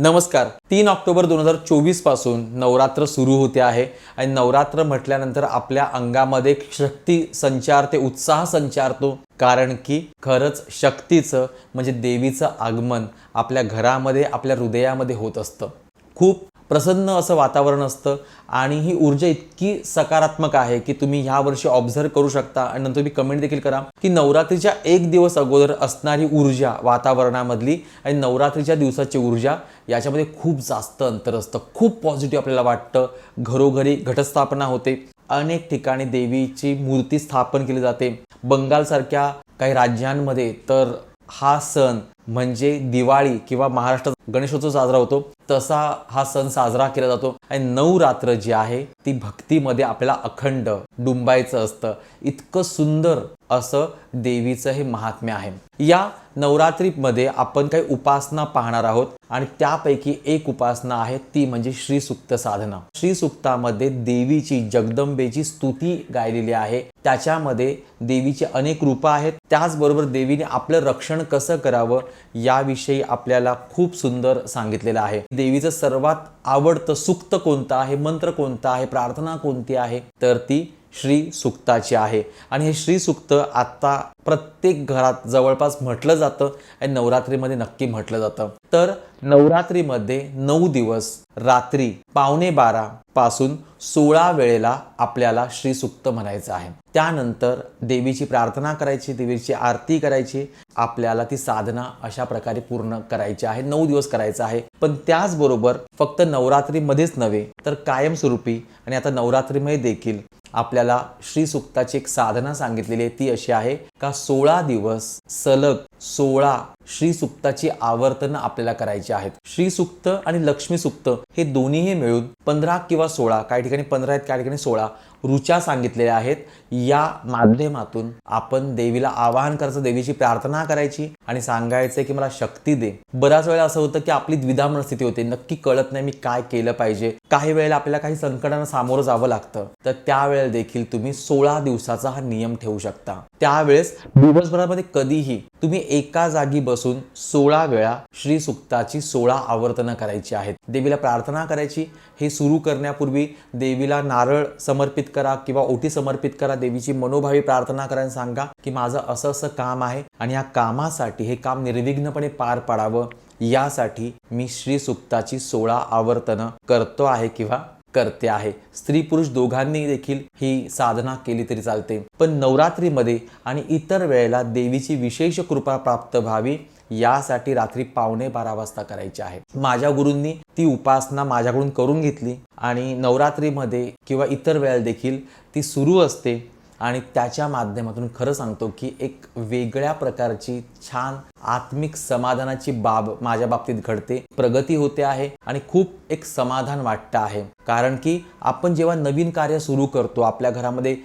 नमस्कार. तीन ऑक्टोबर दोन हजार चोवीसपासून नवरात्र सुरू होते आहे आणि नवरात्र म्हटल्यानंतर आपल्या अंगामध्ये शक्ती संचारते उत्साह संचारतो. कारण की खरंच शक्तीचं म्हणजे देवीचं आगमन आपल्या घरामध्ये आपल्या हृदयामध्ये होत असतं. खूप प्रसन्न असं वातावरण असतं आणि ही ऊर्जा इतकी सकारात्मक आहे की तुम्ही ह्या वर्षी ऑब्झर्व करू शकता. आणि नंतर तुम्ही कमेंट देखील करा की नवरात्रीच्या एक दिवस अगोदर असणारी ऊर्जा वातावरणामधली आणि नवरात्रीच्या दिवसाची ऊर्जा याच्यामध्ये खूप जास्त अंतर असतं. खूप पॉझिटिव्ह आपल्याला वाटतं. घरोघरी घटस्थापना होते. अनेक ठिकाणी देवीची मूर्ती स्थापन केली जाते. बंगालसारख्या काही राज्यांमध्ये तर हा सण म्हणजे दिवाळी किंवा महाराष्ट्रात गणेशोत्सव साजरा होतो. तसा हा सण साजरा केला जातो. आणि नवरात्र जी आहे ती भक्तीमध्ये आपल्याला अखंड डुंबायचं असतं. इतकं सुंदर असं देवीचं हे महात्म्य आहे. या नवरात्रीमध्ये आपण काही उपासना पाहणार आहोत. आणि त्यापैकी एक उपासना आहे ती म्हणजे श्री सुक्त साधना. श्री सुक्तामध्ये देवीची जगदंबेची स्तुती गायलेली आहे. त्याच्यामध्ये देवीचे अनेक रूपं आहेत. त्याचबरोबर देवीने आपलं रक्षण कसं करावं याविषयी आपल्याला खूप सुंदर सांगितलेलं आहे. देवीचं सर्वात आवडतं सुक्त कोणतं आहे मंत्र कोणता आहे प्रार्थना कोणती आहे तर ती श्री सुक्ताची आहे. आणि हे श्री सुक्त आता प्रत्येक घरात जवळपास म्हटलं जातं आणि नवरात्रीमध्ये नक्की म्हटलं जातं. तर नवरात्रीमध्ये नऊ दिवस रात्री पावणे बारा पासून सोळा वेळेला आपल्याला श्री सुक्त म्हणायचं आहे. त्यानंतर देवीची प्रार्थना करायची देवीची आरती करायची आपल्याला ती साधना अशा प्रकारे पूर्ण करायची आहे नऊ दिवस करायचं आहे. पण त्याचबरोबर फक्त नवरात्रीमध्येच नव्हे तर कायमस्वरूपी आणि आता नवरात्रीमध्ये देखील आपल्याला श्री सुक्ताची एक साधना सांगितलेली आहे ती अशी आहे का सोळा दिवस सलग सोळा श्री सुक्ताची आवर्तन आपल्याला करायची आहेत. श्री सुक्त आणि लक्ष्मी सुक्त हे दोन्हीही मिळून पंधरा किंवा सोळा काही ठिकाणी पंधरा आहेत काही ठिकाणी सोळा रुचा सांगितलेल्या आहेत. या माध्यमातून आपण देवीला आवाहन करायचं देवीची प्रार्थना करायची आणि सांगायचं की मला शक्ती दे. बऱ्याच वेळा असं होतं की आपली द्विधा मनस्थिती होते नक्की कळत नाही मी काय केलं पाहिजे. काही वेळेला आपल्याला काही संकटांना सामोरं जावं लागतं. तर त्यावेळेला देखील तुम्ही सोळा दिवसाचा हा नियम ठेवू शकता. त्यावेळेस दिवसभरामध्ये कधीही तुम्ही एका जागी बसून सोळा वेळा श्री सुक्ताची सोळा आवर्तनं करायची आहेत. देवीला प्रार्थना करायची. हे सुरू करण्यापूर्वी देवीला नारळ समर्पित करा किंवा ओटी समर्पित करा. देवीची मनोभावी प्रार्थना करायला सांगा की माझं असं असं काम आहे आणि या कामासाठी हे काम निर्विघ्नपणे पार पाडावं. यासाठी मी श्री सुक्ताची सोळा आवर्तनं करतो आहे किंवा करते आहे. स्त्री पुरुष दोघांनी देखील ही साधना केली तरी चालते. पण नवरात्रीमध्ये आणि इतर वेळेला देवीची विशेष कृपा प्राप्त व्हावी यासाठी रात्री पावणे बारा वाजता करायची आहे. माझ्या गुरूंनी ती उपासना माझ्याकडून करून घेतली आणि नवरात्रीमध्ये किंवा इतर वेळेला देखील ती सुरू असते. आणि त्याच्या माध्यमातून खरं सांगतो की एक वेगळ्या प्रकारची छान आत्मिक समाधानाची बाब माझ्या बाबतीत घडते प्रगती होते आहे आणि खूप एक समाधान वाटतं आहे. कारण की आपण जेव्हा नवीन कार्य सुरू करतो आपल्या घरामध्ये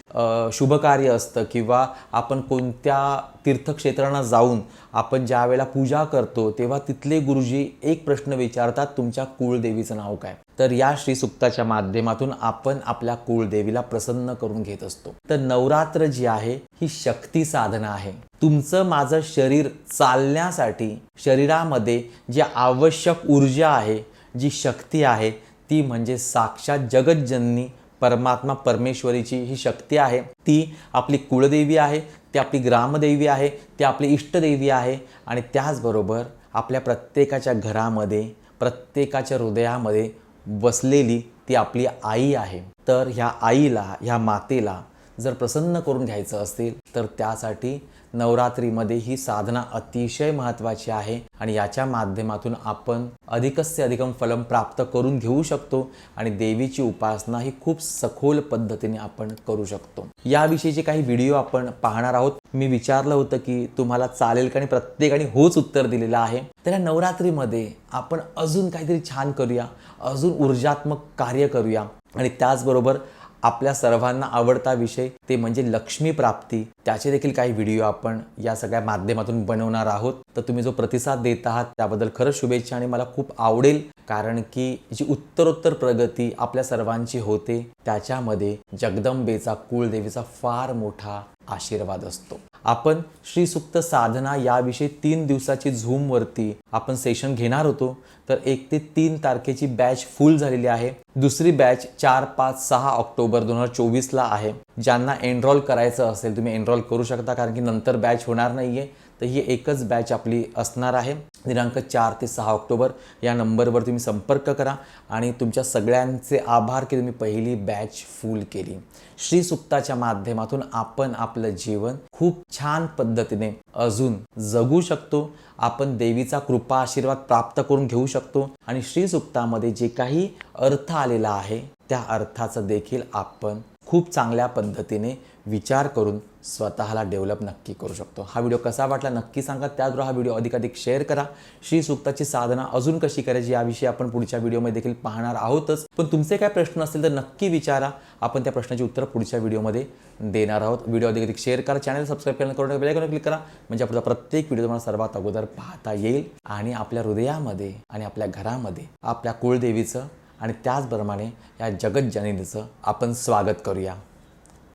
शुभ कार्य असतं किंवा आपण कोणत्या तीर्थक्षेत्रांना जाऊन आपण ज्या वेळेला पूजा करतो तेव्हा तिथले गुरुजी एक प्रश्न विचारतात तुमच्या कुळदेवीचं नाव काय? तर या श्री सुक्ताच्या माध्यमातून आपण आपल्या कुळदेवीला प्रसन्न करून घेत असतो. तर नवरात्र जी आहे ही शक्ती साधना आहे. तुमचं माझं शरीर चालण्यासाठी शरीरामध्ये जी आवश्यक ऊर्जा आहे जी शक्ती आहे ती म्हणजे साक्षात जगतजननी परमात्मा परमेश्वरीची ही शक्ती आहे. ती आपली कुळदेवी आहे ती आपली ग्रामदेवी आहे ती आपली इष्टदेवी आहे आणि त्याचबरोबर आपल्या प्रत्येकाच्या घरामध्ये प्रत्येकाच्या हृदयामध्ये बसलेली ती आपली आई आहे. तर ह्या आईला ह्या मातेला जर प्रसन्न करून घ्यायचं असेल तर त्यासाठी नवरात्रीमध्ये ही साधना अतिशय महत्त्वाची आहे आणि याच्या माध्यमातून आपण अधिकस्य अधिकम फलम प्राप्त करून घेऊ शकतो आणि देवीची उपासना ही खूप सखोल पद्धतीने आपण करू शकतो. याविषयीचे काही व्हिडिओ आपण पाहणार आहोत. मी विचारलं होतं की तुम्हाला चालेल का आणि प्रत्येकाने होच उत्तर दिलेलं आहे. तर या नवरात्रीमध्ये आपण अजून काहीतरी छान करूया अजून ऊर्जात्मक कार्य करूया आणि त्याचबरोबर आपल्या सर्वांना आवडता विषय ते म्हणजे लक्ष्मी प्राप्ती. त्याचे देखील काही व्हिडिओ आपण या सगळ्या माध्यमातून बनवणार आहोत. तर तुम्ही जो प्रतिसाद देत आहात त्याबद्दल खरंच शुभेच्छा आणि मला खूप आवडेल. कारण की जी उत्तरोत्तर प्रगती आपल्या सर्वांची होते त्याच्यामध्ये जगदंबेचा कुळदेवीचा फार मोठा आशीर्वाद असतो. आपण श्रीसुक्त साधना याविषयी तीन दिवसाची झूमवरती आपण सेशन घेणार होतो. तर एक ते तीन तारखेची बॅच फुल झालेली आहे. दुसरी बॅच चार पाच सहा ऑक्टोबर दोन हजार चोवीसला आहे. ज्यांना एनरोल करायचं असेल तुम्ही एनरोल करू शकता कारण की नंतर बॅच होणार नाही आहे तर ही एकच बॅच आपली असणार आहे. दिनांक चार ते सहा ऑक्टोबर या नंबरवर तुम्ही संपर्क करा आणि तुमच्या सगळ्यांचे आभार की तुम्ही पहिली बॅच फुल केली. श्रीसुक्ताच्या माध्यमातून आपण आपलं जीवन खूप छान पद्धतीने अजून जगू शकतो. आपण देवीचा कृपा आशीर्वाद प्राप्त करून घेऊ शकतो आणि श्रीसुक्तामध्ये जे काही अर्थ आलेला आहे त्या अर्थाचं देखील आपण खूप चांगल्या पद्धतीने विचार करून स्वतःला डेव्हलप नक्की करू शकतो. हा व्हिडिओ कसा वाटला नक्की सांगा. त्याचबरोबर हा व्हिडिओ अधिकाधिक शेअर करा. श्री सुक्ताची साधना अजून कशी करायची याविषयी आपण पुढच्या व्हिडिओमध्ये देखील पाहणार आहोतच. पण तुमचे काय प्रश्न असतील तर नक्की विचारा. आपण त्या प्रश्नाची उत्तर पुढच्या व्हिडिओमध्ये देणार आहोत. व्हिडिओ अधिकाधिक शेअर करा. चॅनल सबस्क्राईब करणं करून बेलायकॉन क्लिक करा. म्हणजे आपला प्रत्येक व्हिडिओ तुम्हाला सर्वात अगोदर पाहता येईल. आणि आपल्या हृदयामध्ये आणि आपल्या घरामध्ये आपल्या कुळदेवीचं आणि त्याचप्रमाणे या जगत आपण स्वागत करूया.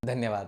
धन्यवाद.